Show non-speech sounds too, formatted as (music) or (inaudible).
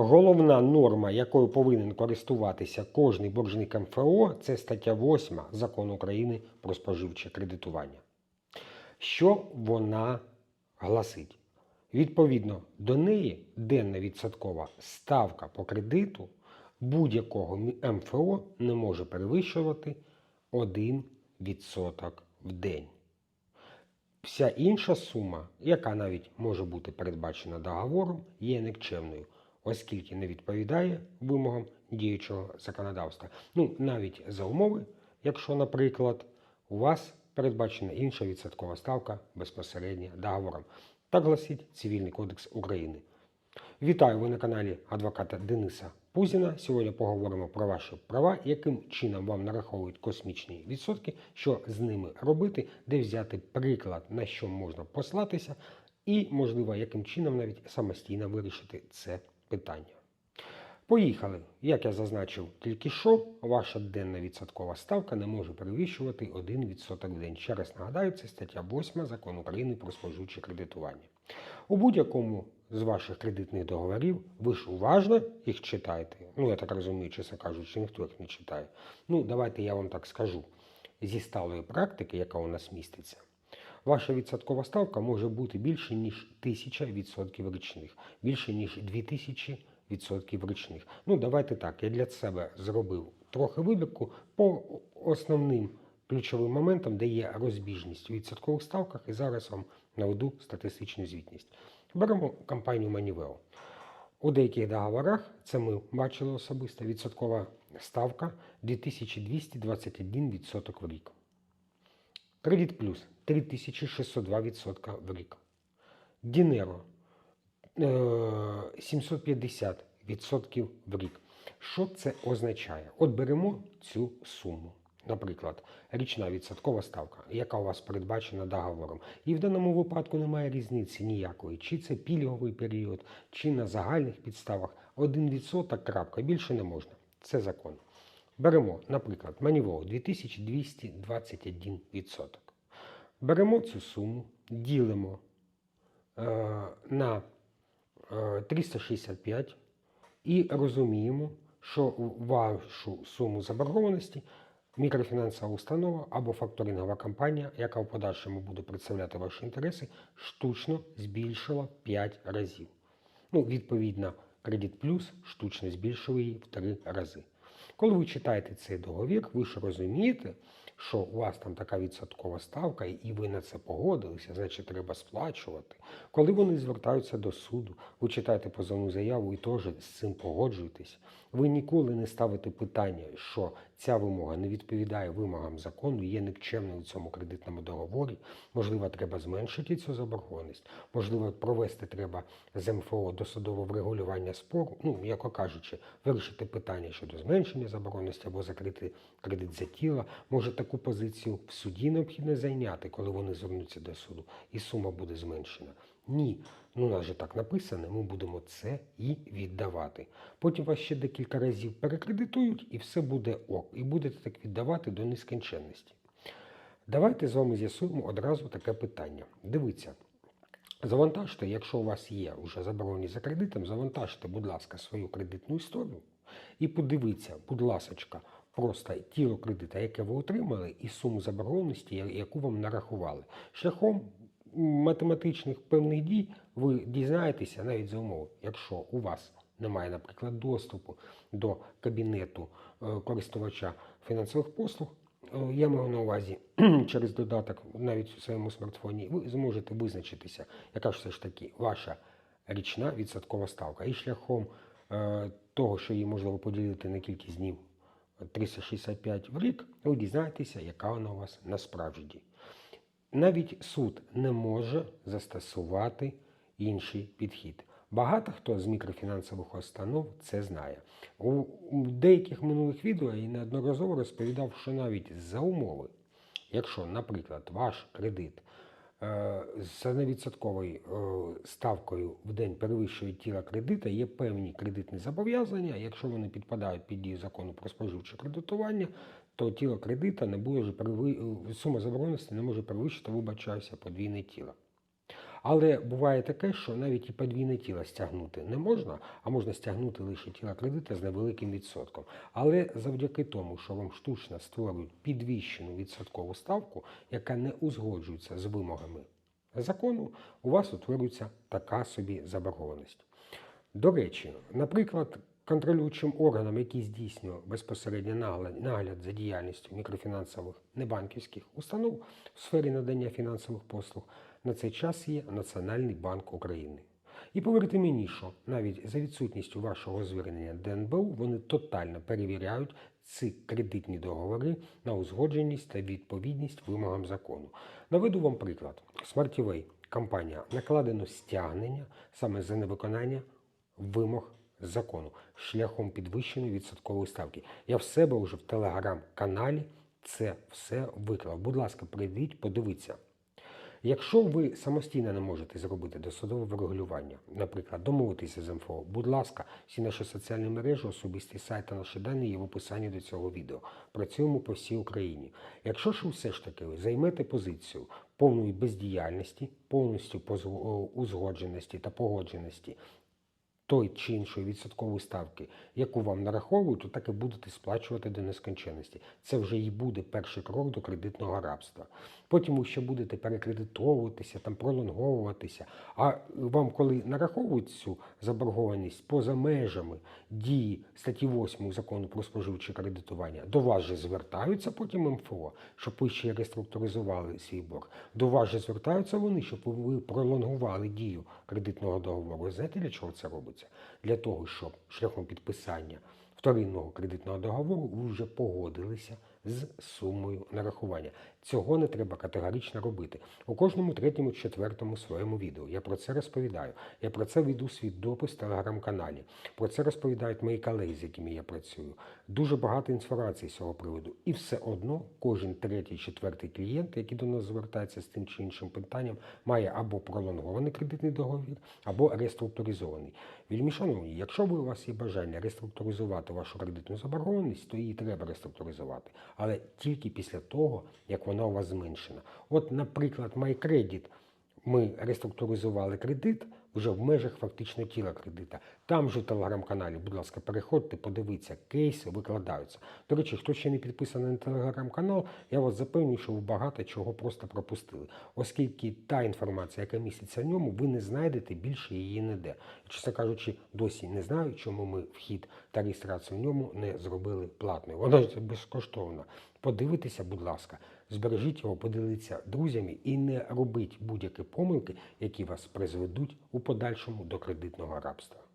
Головна норма, якою повинен користуватися кожний боржник МФО, це стаття 8 Закону України про споживче кредитування. Що вона гласить? Відповідно до неї денна відсоткова ставка по кредиту будь-якого МФО не може перевищувати 1% в день. Вся інша сума, яка навіть може бути передбачена договором, є никчемною, оскільки не відповідає вимогам діючого законодавства. Ну, навіть за умови, якщо, наприклад, у вас передбачена інша відсоткова ставка безпосередньо договором. Так гласить Цивільний кодекс України. Вітаю ви на каналі адвоката Дениса Пузіна. Сьогодні поговоримо про ваші права, яким чином вам нараховують космічні відсотки, що з ними робити, де взяти приклад, на що можна послатися, і, можливо, яким чином навіть самостійно вирішити це питання. Поїхали. Як я зазначив тільки що, ваша денна відсоткова ставка не може перевищувати 1% в день. Ще раз нагадаю, це стаття 8 Закону України про споживче кредитування. У будь-якому з ваших кредитних договорів ви ж уважно їх читаєте. Ну, я так розумію, чесно кажучи, ніхто їх не читає. Ну, давайте я вам так скажу. Зі сталої практики, яка у нас міститься, ваша відсоткова ставка може бути більше, ніж 1000% річних, більше, ніж 2000 відсотків річних. Ну, давайте так. Я для себе зробив трохи вибірку по основним ключовим моментам, де є розбіжність у відсоткових ставках, і зараз вам наведу статистичну звітність. Беремо компанію Maniveo. У деяких договорах, це ми бачили особисто, відсоткова ставка 2221% в рік. Кредит плюс 3602% в рік. Дінеро е, 750% в рік. Що це означає? От беремо цю суму. Наприклад, річна відсоткова ставка, яка у вас передбачена договором. І в даному випадку немає різниці ніякої, чи це пільговий період, чи на загальних підставах. 1% крапка, більше не можна. Це закон. Беремо, наприклад, Манівол 2221%. Беремо цю суму, ділимо е, на е, 365 і розуміємо, що вашу суму заборгованості мікрофінансова установа або факторингова компанія, яка в подальшому буде представляти ваші інтереси, штучно збільшила в 5 разів. Ну, відповідно, кредит плюс штучно збільшив її в 3 рази. Коли ви читаєте цей договір, ви ж розумієте, що у вас там така відсоткова ставка, і ви на це погодилися, значить треба сплачувати. Коли вони звертаються до суду, ви читаєте позовну заяву і теж з цим погоджуєтесь. Ви ніколи не ставите питання, що ця вимога не відповідає вимогам закону, є никчемною у цьому кредитному договорі. Можливо, треба зменшити цю заборгованість, можливо, провести треба з МФО досудове врегулювання спору, ну, яко кажучи, вирішити питання щодо зменшення заборгованості або закрити кредит за тіло. Може, таку позицію в суді необхідно зайняти, коли вони звернуться до суду, і сума буде зменшена. Ні, ну у нас же так написано, ми будемо це і віддавати. Потім вас ще декілька разів перекредитують, і все буде ок. І будете так віддавати до нескінченності. Давайте з вами з'ясуємо одразу таке питання. Дивіться, завантажте, якщо у вас є вже заборонені за кредитом, завантажте, будь ласка, свою кредитну історію і подивіться, будь ласочка, просто тіло кредита, яке ви отримали, і суму заборгованості, яку вам нарахували. Шляхом математичних певних дій ви дізнаєтеся навіть за умови, якщо у вас немає, наприклад, доступу до кабінету е, користувача фінансових послуг, е, я маю на увазі (clears throat) через додаток навіть у своєму смартфоні, ви зможете визначитися, яка ж все ж таки ваша річна відсоткова ставка. І шляхом е, того, що її можливо поділити на кількість днів 365 в рік, ви дізнаєтеся, яка вона у вас насправді. Навіть суд не може застосувати інший підхід. Багато хто з мікрофінансових установ це знає. У деяких минулих відео я неодноразово розповідав, що навіть за умови, якщо, наприклад, ваш кредит е, з невідсотковою е, ставкою в день перевищує тіла кредита, є певні кредитні зобов'язання. Якщо вони підпадають під дію закону про споживче кредитування, то тіло кредита не буде переви... сума заборгованості не може перевищити, вибачаюся, подвійне тіло. Але буває таке, що навіть і подвійне тіло стягнути не можна, а можна стягнути лише тіло кредита з невеликим відсотком. Але завдяки тому, що вам штучно створюють підвищену відсоткову ставку, яка не узгоджується з вимогами закону, у вас утворюється така собі заборгованість. До речі, наприклад, контролюючим органом, який здійснює безпосередньо нагляд, за діяльністю мікрофінансових небанківських установ в сфері надання фінансових послуг, на цей час є Національний банк України. І повірте мені, що навіть за відсутністю вашого звернення ДНБУ вони тотально перевіряють ці кредитні договори на узгодженість та відповідність вимогам закону. Наведу вам приклад. Smartway компанія накладено стягнення саме за невиконання вимог закону шляхом підвищеної відсоткової ставки. Я в себе вже в телеграм-каналі це все виклав. Будь ласка, прийдіть, подивіться. Якщо ви самостійно не можете зробити досудове врегулювання, наприклад, домовитися з МФО, будь ласка, всі наші соціальні мережі, особисті сайт та наші дані є в описанні до цього відео. Працюємо по всій Україні. Якщо ж все ж таки ви займете позицію повної бездіяльності, повністю позго- узгодженості та погодженості той чи іншої відсоткової ставки, яку вам нараховують, то так і будете сплачувати до нескінченності. Це вже і буде перший крок до кредитного рабства. Потім ви ще будете перекредитовуватися, там пролонговуватися. А вам, коли нараховують цю заборгованість поза межами дії статті 8 закону про споживче кредитування, до вас же звертаються потім МФО, щоб ви ще реструктуризували свій борг. До вас же звертаються вони, щоб ви пролонгували дію кредитного договору. Знаєте, для чого це робиться? Для того, щоб шляхом підписання вторинного кредитного договору ви вже погодилися з сумою нарахування. Цього не треба категорично робити. У кожному третьому, четвертому своєму відео. Я про це розповідаю. Я про це веду свій допис в телеграм-каналі. Про це розповідають мої колеги, з якими я працюю. Дуже багато інформації з цього приводу. І все одно кожен третій, четвертий клієнт, який до нас звертається з тим чи іншим питанням, має або пролонгований кредитний договір, або реструктуризований. Вільмі шановні, якщо ви у вас є бажання реструктуризувати вашу кредитну заборгованість, то її треба реструктуризувати, але тільки після того, як вона у вас зменшена. От, наприклад, MyCredit ми реструктуризували кредит вже в межах фактично тіла кредита. Там же в телеграм-каналі, будь ласка, переходьте, подивіться, кейси викладаються. До речі, хто ще не підписаний на телеграм-канал, я вас запевнюю, що ви багато чого просто пропустили, оскільки та інформація, яка міститься в ньому, ви не знайдете більше її ніде. Чесно кажучи, досі не знаю, чому ми вхід та реєстрацію в ньому не зробили платною. Вона ж безкоштовна. Подивитися, будь ласка, збережіть його, поділіться друзями і не робіть будь-які помилки, які вас призведуть у подальшому до кредитного рабства.